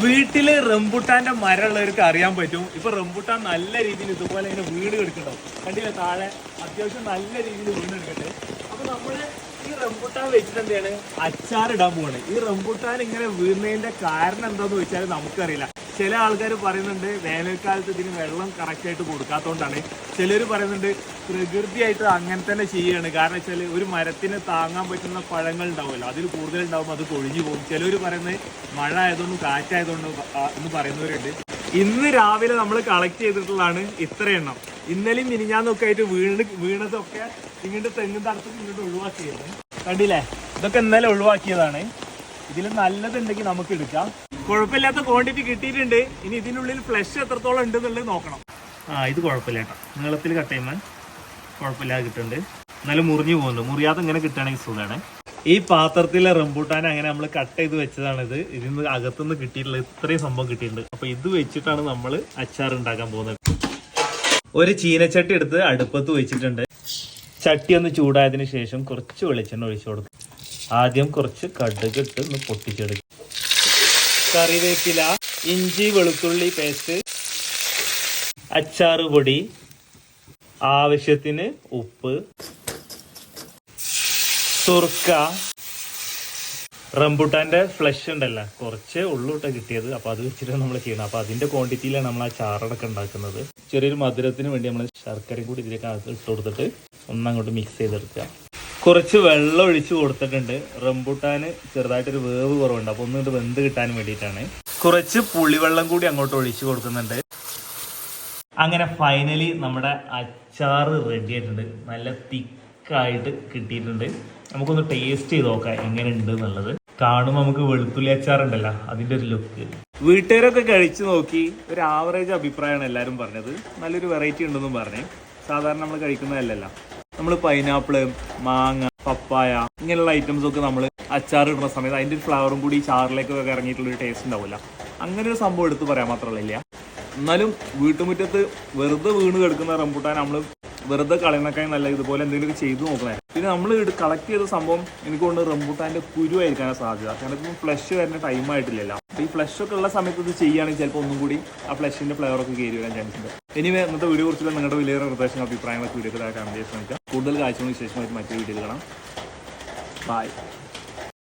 വീട്ടിൽ റംബുട്ടാന്റെ മരമുള്ളവർക്ക് അറിയാൻ പറ്റും. ഇപ്പൊ റംബുട്ടാൻ നല്ല രീതിയിൽ ഇതുപോലെ ഇങ്ങനെ വീട് എടുക്കണ്ടാവും കണ്ടില്ലേ താഴെ? അത്യാവശ്യം നല്ല രീതിയിൽ വീട് എടുക്കട്ടെ അപ്പൊ നമ്മൾ ഈ റംബുട്ടാൻ വെച്ചിട്ട് എന്താണ് അച്ചാർ ഇടാൻ പോവാണ്. ഈ റംബുട്ടാൻ ഇങ്ങനെ വീഴുന്നതിന്റെ കാരണം എന്താന്ന് വെച്ചാൽ നമുക്കറിയില്ല. ചില ആൾക്കാർ പറയുന്നുണ്ട് വേനൽക്കാലത്ത് ഇതിന് വെള്ളം കറക്റ്റായിട്ട് കൊടുക്കാത്തതുകൊണ്ടാണ് ചിലർ പറയുന്നുണ്ട് പ്രകൃതിയായിട്ട് അങ്ങനെ തന്നെ ചെയ്യാണ്. കാരണം വെച്ചാൽ ഒരു മരത്തിന് താങ്ങാൻ പറ്റുന്ന പഴങ്ങൾ ഉണ്ടാവുമല്ലോ. അതിൽ കൂടുതൽ ഉണ്ടാവുമ്പോൾ അത് കൊഴിഞ്ഞു പോകും. ചിലർ പറയുന്നത് മഴ ആയതുകൊണ്ടും കാറ്റായതുകൊണ്ടും എന്ന് പറയുന്നവരുണ്ട്. ഇന്ന് രാവിലെ നമ്മൾ കളക്ട് ചെയ്തിട്ടുള്ളതാണ് ഇത്ര എണ്ണം ഇന്നലെയും മിനിഞ്ഞാന്നൊക്കെ ആയിട്ട് വീണ് വീണതൊക്കെ ഇങ്ങോട്ട് തെങ്ങും തടത്തിൽ ഇങ്ങോട്ട് ഒഴിവാക്കിയത് കണ്ടില്ലേ? ഇതൊക്കെ ഇന്നലെ ഒഴിവാക്കിയതാണ്. ഇതിൽ നല്ലതുണ്ടെങ്കിൽ നമുക്ക് എടുക്കാം. കുഴപ്പമില്ലാത്ത ക്വാണ്ടിറ്റി കിട്ടിയിട്ടുണ്ട്. ഇനി ഇതിനുള്ളിൽ ഫ്ലഷ് എത്രത്തോളം ഉണ്ട് എന്നുള്ളത് നോക്കണം. ആ ഇത് കുഴപ്പമില്ല കേട്ടോ. നീളത്തിൽ കട്ട് ചെയ്യുമ്പോൾ കുഴപ്പമില്ലാതെ കിട്ടുന്നുണ്ട്. എന്നാലും മുറിഞ്ഞു പോകുന്നുണ്ട്. മുറിയാതെ ഇങ്ങനെ കിട്ടുകയാണെങ്കിൽ സുഖമാണ്. ഈ പാത്രത്തിലെ റംബൂട്ടാൻ അങ്ങനെ നമ്മൾ കട്ട് ചെയ്ത് വെച്ചതാണിത്. ഇതിന്ന് അകത്തുനിന്ന് കിട്ടിയിട്ടുള്ള ഇത്രയും സംഭവം കിട്ടിയിട്ടുണ്ട്. അപ്പോൾ ഇത് വെച്ചിട്ടാണ് നമ്മൾ അച്ചാർ ഉണ്ടാക്കാൻ പോകുന്നത്. ഒരു ചീനച്ചട്ടി എടുത്ത് അടുപ്പത്ത് വെച്ചിട്ടുണ്ട്. ചട്ടി ഒന്ന് ചൂടായതിനു ശേഷം കുറച്ച് വെളിച്ചെണ്ണ ഒഴിച്ചു കൊടുക്കും. ആദ്യം കുറച്ച് കടുക് ഇട്ട് ഒന്ന് പൊട്ടിച്ചെടുക്കും. കറിവേപ്പില ഇഞ്ചി വെളുത്തുള്ളി പേസ്റ്റ് അച്ചാറ് പൊടി ആവശ്യത്തിന് ഉപ്പ് സുർക്ക റംബുട്ടാന്റെ ഫ്ലഷ് ഉണ്ടല്ലോ. കുറച്ച് ഉള്ളൂട്ടാ കേട്ടോ കിട്ടിയത്. അപ്പൊ അത് വെച്ചിട്ട് നമ്മൾ ചെയ്യണം അപ്പൊ അതിന്റെ ക്വാണ്ടിറ്റിയിലാണ് നമ്മൾ ആ ചാറടക്കം ഉണ്ടാക്കുന്നത്. ചെറിയൊരു മധുരത്തിന് വേണ്ടി നമ്മൾ ശർക്കരയും കൂടി ഇതിലേക്ക് ഇട്ട് കൊടുത്തിട്ട് ഒന്നങ്ങോട്ട് മിക്സ് ചെയ്തെടുക്കുക. കുറച്ച് വെള്ളം ഒഴിച്ച് കൊടുത്തിട്ടുണ്ട്. റംബുട്ടാന് ചെറുതായിട്ടൊരു വേവ് കുറവുണ്ട്. അപ്പൊ ഒന്നുകൊണ്ട് വെന്ത് കിട്ടാൻ വേണ്ടിയിട്ടാണ്. കുറച്ച് പുളിവെള്ളം കൂടി അങ്ങോട്ട് ഒഴിച്ച് കൊടുക്കുന്നുണ്ട്. അങ്ങനെ ഫൈനലി നമ്മുടെ അച്ചാർ റെഡി ആയിട്ടുണ്ട്. നല്ല തിക്കായിട്ട് കിട്ടിയിട്ടുണ്ട്. നമുക്കൊന്ന് ടേസ്റ്റ് ചെയ്ത് നോക്കാം എങ്ങനെ ഉണ്ട് എന്നുള്ളത്. കാണുമ്പോൾ നമുക്ക് വെളുത്തുള്ളി അച്ചാർ ഉണ്ടല്ലോ അതിന്റെ ഒരു ലുക്ക് വീട്ടുകാരൊക്കെ കഴിച്ചു നോക്കി ഒരു ആവറേജ് അഭിപ്രായമാണ് എല്ലാവരും പറഞ്ഞത്. നല്ലൊരു വെറൈറ്റി ഉണ്ടെന്നും പറഞ്ഞേ. സാധാരണ നമ്മൾ കഴിക്കുന്നതല്ലല്ലോ. നമ്മൾ പൈനാപ്പിൾ മാങ്ങ പപ്പായ ഇങ്ങനെയുള്ള ഐറ്റംസ് ഒക്കെ നമ്മൾ അച്ചാർ ഇടുന്ന സമയത്ത് അതിന്റെ ഒരു ഫ്ലവറും കൂടി ചാറിലേക്കൊക്കെ ഇറങ്ങിയിട്ടുള്ള ഒരു ടേസ്റ്റ് ഉണ്ടാവില്ല അങ്ങനെ ഒരു സംഭവം എടുത്ത് പറയാൻ മാത്രമല്ല എന്നാലും വീട്ടുമുറ്റത്ത് വെറുതെ വീണ് കിടക്കുന്ന റംബുട്ടാൻ നമ്മൾ വെറുതെ കളയണക്കായി നല്ല ഇതുപോലെ എന്തെങ്കിലും ചെയ്തു നോക്കണേ. പിന്നെ നമ്മൾ കളക്ട് ചെയ്ത സംഭവം എനിക്ക് കൊണ്ട് റംബുട്ടാന്റെ കുരുവായിരിക്കാനാണ് സാധ്യത. കാരണം ഇപ്പം ഫ്ലഷ് വരുന്ന ടൈം ആയിട്ടില്ലല്ലോ. ഈ ഫ്ലഷ് ഒക്കെ ഉള്ള സമയത്ത് ഇത് ചെയ്യുകയാണെങ്കിൽ ചിലപ്പോൾ ഒന്നും കൂടി ആ ഫ്ലഷിന്റെ ഫ്ലേവർ ഒക്കെ കയറി വരാൻ ചാൻസ് ഉണ്ട്. ഇനി ഇന്നത്തെ വീഡിയോ കുറിച്ചുള്ള നിങ്ങളുടെ വലിയ നിർദ്ദേശങ്ങൾ അഭിപ്രായങ്ങളൊക്കെ വീഡിയോ കാണാൻ ശ്രമിക്കാം കൂടുതൽ കാഴ്ചകൾക്ക് ശേഷമായിട്ട് മറ്റു വീഡിയോയിൽ കാണാം. ബൈ